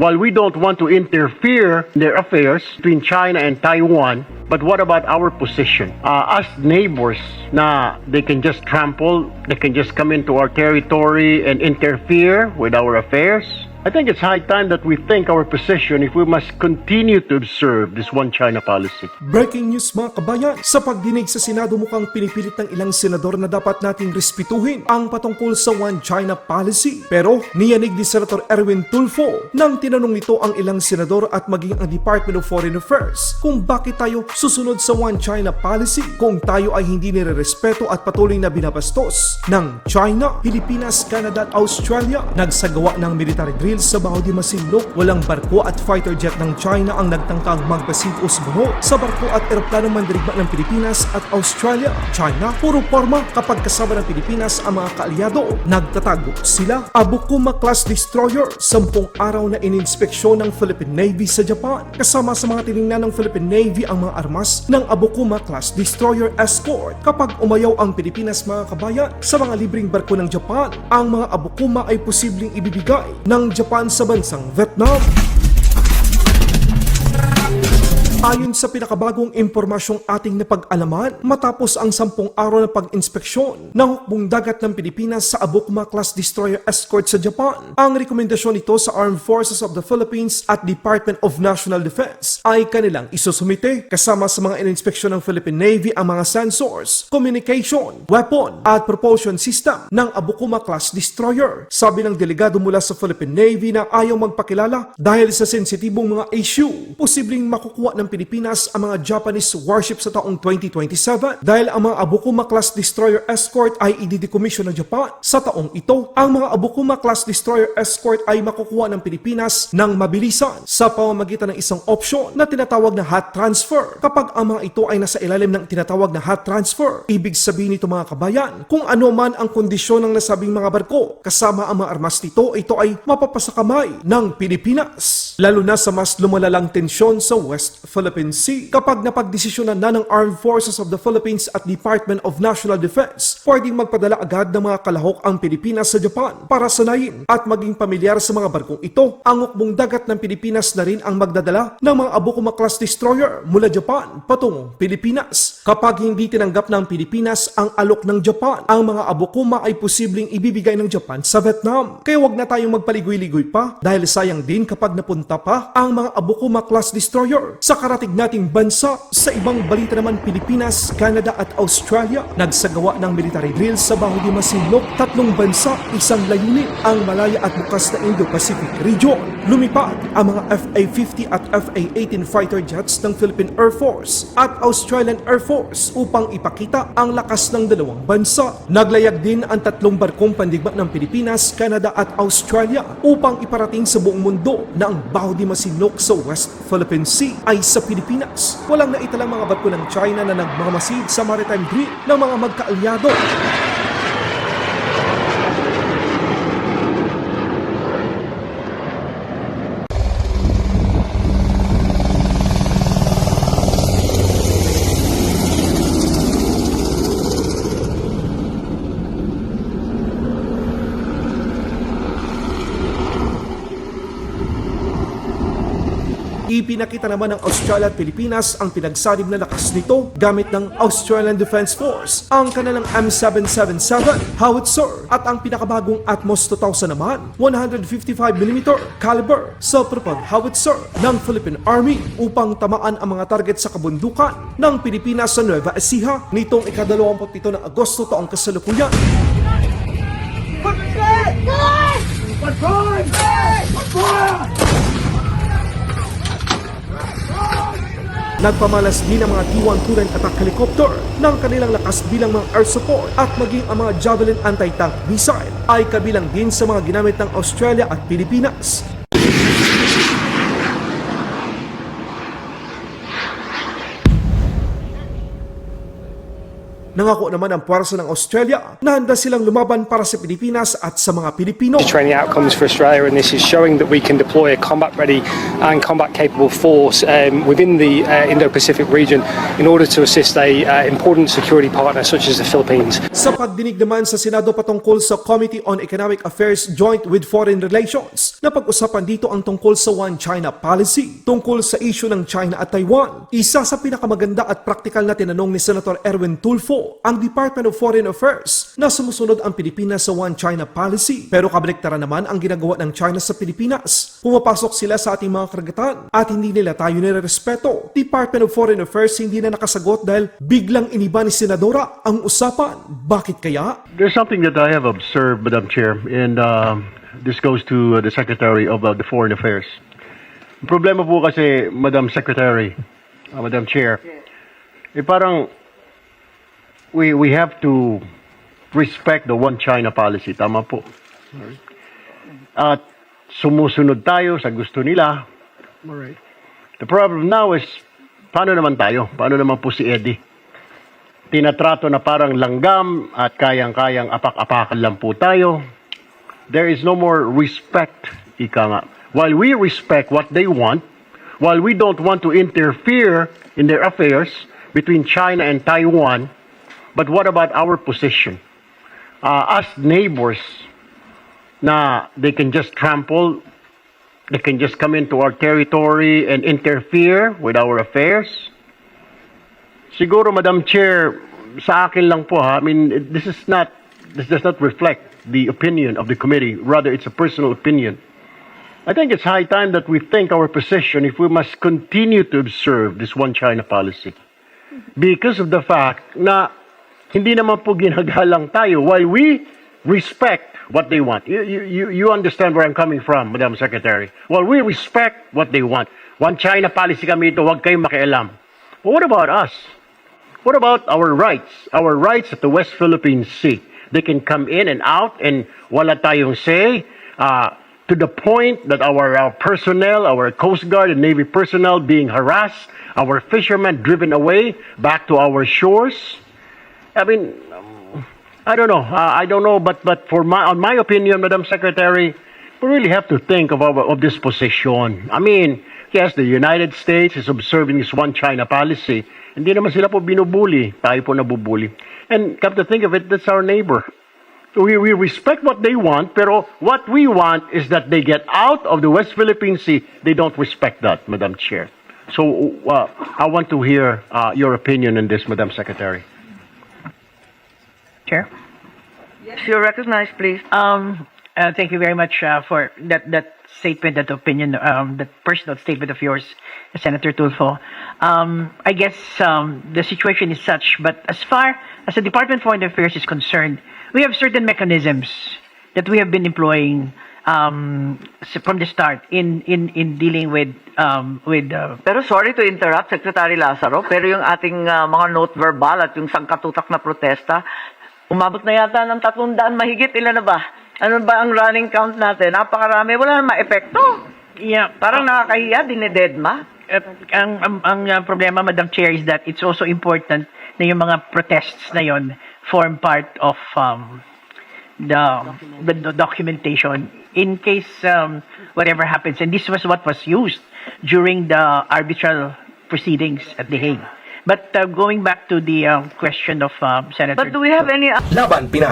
While we don't want to interfere in their affairs between China and Taiwan, but what about our position? Uh, as neighbors na they can just trample, they can just come into our territory and interfere with our affairs? I think it's high time that we think our position if we must continue to observe this one China policy. Breaking news mga kabayan, sa pagdinig sa Senado mukhang pinipilit ng ilang senador na dapat nating respetuhin ang patungkol sa One China policy. Pero niyanig ni Senator Erwin Tulfo nang tinanong nito ang ilang senador at maging ang Department of Foreign Affairs kung bakit tayo susunod sa One China policy kung tayo ay hindi nire-respeto at patuloy na binabastos ng China, Pilipinas, Canada at Australia. Nagsagawa ng military drills sa Baho de Masinloc. Walang barko at fighter jet ng China ang nagtangkang magbasid o sumuho sa barko at eroplanong mandirigma ng Pilipinas at Australia. China, puro forma kapag kasama ng Pilipinas ang mga kaalyado. Nagtatago sila. Abukuma class destroyer, sampung araw na ininspeksyon ng Philippine Navy sa Japan. Kasama sa mga tiningnan ng Philippine Navy ang mga armas ng Abukuma class destroyer escort. Kapag umayaw ang Pilipinas mga kabayan sa mga libreng barko ng Japan, ang mga Abukuma ay posibleng ibibigay ng Japan sa bansang Vietnam. Ayon sa pinakabagong impormasyong ating napag-alaman, matapos ang sampung araw na pag-inspeksyon ng hukbong dagat ng Pilipinas sa Abukma Class Destroyer Escort sa Japan, ang rekomendasyon nito sa Armed Forces of the Philippines at Department of National Defense ay kanilang isusumite kasama sa mga ininspeksyon ng Philippine Navy ang mga sensors, communication, weapon at propulsion system ng Abukuma Class Destroyer. Sabi ng delegado mula sa Philippine Navy na ayaw magpakilala dahil sa sensitibong mga issue, posibleng makukuha ng Pilipinas ang mga Japanese warship sa taong 2027 dahil ang mga Abukuma Class Destroyer Escort ay ididecommission ng Japan. Sa taong ito, ang mga Abukuma Class Destroyer Escort ay makukuha ng Pilipinas ng mabilisan sa pamamagitan ng isang option na tinatawag na hot transfer. Kapag ang mga ito ay nasa ilalim ng tinatawag na hot transfer, ibig sabihin nito mga kabayan, kung ano man ang kondisyon ng nasabing mga barko, kasama ang mga armas nito, ito ay mapapasakamay ng Pilipinas. Lalo na sa mas lumalalang tensyon sa West Philippine Sea. Kapag napagdesisyonan na ng Armed Forces of the Philippines at Department of National Defense, pwedeng magpadala agad ng mga kalahok ang Pilipinas sa Japan para sanayin at maging pamilyar sa mga barkong ito. Ang hukbong dagat ng Pilipinas na rin ang magdadala ng mga Abukuma class destroyer mula Japan patungong Pilipinas. Kapag hindi tinanggap ng Pilipinas ang alok ng Japan, ang mga Abukuma ay posibleng ibibigay ng Japan sa Vietnam. Kaya wag na tayong magpaligoy-ligoy pa dahil sayang din kapag napunta pa ang mga Abukuma class destroyer sa karatig nating bansa. Sa ibang balita naman Pilipinas, Canada at Australia nagsagawa ng military drills sa Baho de Masinloc. Tatlong bansa, isang layunin ang malaya at bukas na Indo-Pacific region. Lumipad ang mga FA-50 at FA-18 fighter jets ng Philippine Air Force at Australian Air Force upang ipakita ang lakas ng dalawang bansa. Naglayag din ang tatlong barkong pandigma ng Pilipinas, Canada at Australia upang iparating sa buong mundo na ang Baho de Masinloc sa West Philippine Sea ay sa Pilipinas. Walang naitalang mga barko ng China na nagmamasid sa maritime drill ng mga magkaalyado. Ipinakita naman ng Australia at Pilipinas ang pinagsalib na lakas nito gamit ng Australian Defense Force, ang kanilang M777 howitzer at ang pinakabagong Atmos 2000 naman 155mm caliber self-propelled howitzer ng Philippine Army upang tamaan ang mga target sa kabundukan ng Pilipinas sa Nueva Ecija nitong ika-27 ng Agosto taong kasalukuyan. Nagpamalas din ang mga T-1 Turret attack helicopter ng kanilang lakas bilang mga air support at maging ang mga Javelin anti-tank missile ay kabilang din sa mga ginamit ng Australia at Pilipinas. Nangako naman ang puwersa ng Australia na handa silang lumaban para sa Pilipinas at sa mga Pilipino. training outcomes for Australia, and this is showing that we can deploy a combat ready and combat capable force um, within the uh, Indo Pacific region in order to assist a uh, important security partner such as the Philippines. Sa pagdinig naman sa Senado patungkol sa Committee on Economic Affairs Joint with Foreign Relations, napag-usapan dito ang tungkol sa One China Policy, tungkol sa issue ng China at Taiwan. Isa sa pinakamaganda at praktikal na tinanong ni Senator Erwin Tulfo ang Department of Foreign Affairs na sumusunod ang Pilipinas sa One China Policy. Pero kabaliktaran naman ang ginagawa ng China sa Pilipinas. Pumapasok sila sa ating mga karagatan at hindi nila tayo nirerespeto. Department of Foreign Affairs hindi na nakasagot dahil biglang iniba ni Senadora ang usapan. Bakit kaya? There's something that I have observed, Madam Chair, and um, this goes to uh, the Secretary of uh, the Foreign Affairs. Problema po kasi, Madam Secretary, uh, Madam Chair, eh parang we we have to respect the one China policy. Tama po. At sumusunod tayo sa gusto nila. The problem now is, paano naman tayo? Paano naman po si Eddie? tinatrato na parang langgam at kayang-kayang apak-apakan lang po tayo. There is no more respect, ika nga. While we respect what they want, while we don't want to interfere in their affairs between China and Taiwan, but what about our position? Uh, as neighbors, na they can just trample, they can just come into our territory and interfere with our affairs? Siguro, Madam Chair, sa akin lang po ha, I mean, this is not, this does not reflect the opinion of the committee. Rather, it's a personal opinion. I think it's high time that we think our position if we must continue to observe this one China policy. Because of the fact na hindi naman po ginagalang tayo while we respect what they want. You, you, you- understand where I'm coming from, Madam Secretary. While we respect what they want. One China policy kami ito, huwag kayong makialam. But what about us? What about our rights? Our rights at the West Philippine Sea. They can come in and out and wala tayong say. Uh, to the point that our, our personnel, our Coast Guard and Navy personnel being harassed, our fishermen driven away back to our shores. I mean, um, I don't know. Uh, I don't know, but but for my on my opinion, Madam Secretary, we really have to think of our of this position. I mean, yes, the United States is observing this one China policy. Hindi naman sila po binubuli. Tayo po nabubuli. And come to think of it, that's our neighbor. We, we respect what they want, pero what we want is that they get out of the West Philippine Sea. They don't respect that, Madam Chair. So uh, I want to hear uh, your opinion on this, Madam Secretary. Chair. If you're recognized, please. Um, uh, thank you very much uh, for that, that statement, that opinion, um, that personal statement of yours, Senator Tulfo. Um, I guess um, the situation is such, but as far as the Department of Foreign Affairs is concerned, we have certain mechanisms that we have been employing um, from the start in in in dealing with um, with uh, Pero sorry to interrupt, Secretary Lazaro, pero yung ating ah, mga note verbal at yung sangkatutak na protesta, umabot na yata ng 300 mahigit. Ilan na ba? Ano ba ang running count natin? Napakarami. Wala na ma-epekto. yeah Parang nakakahiya, dinededma. uh, ang, ang, ang uh, problema, Madam Chair, is that it's also important na yung mga protests na yon form part of um, the, the, the documentation in case um, whatever happens. And this was what was used during the arbitral proceedings at The Hague. But uh, going back to the uh, question of um, Senator... But do we have any Laban Pinas.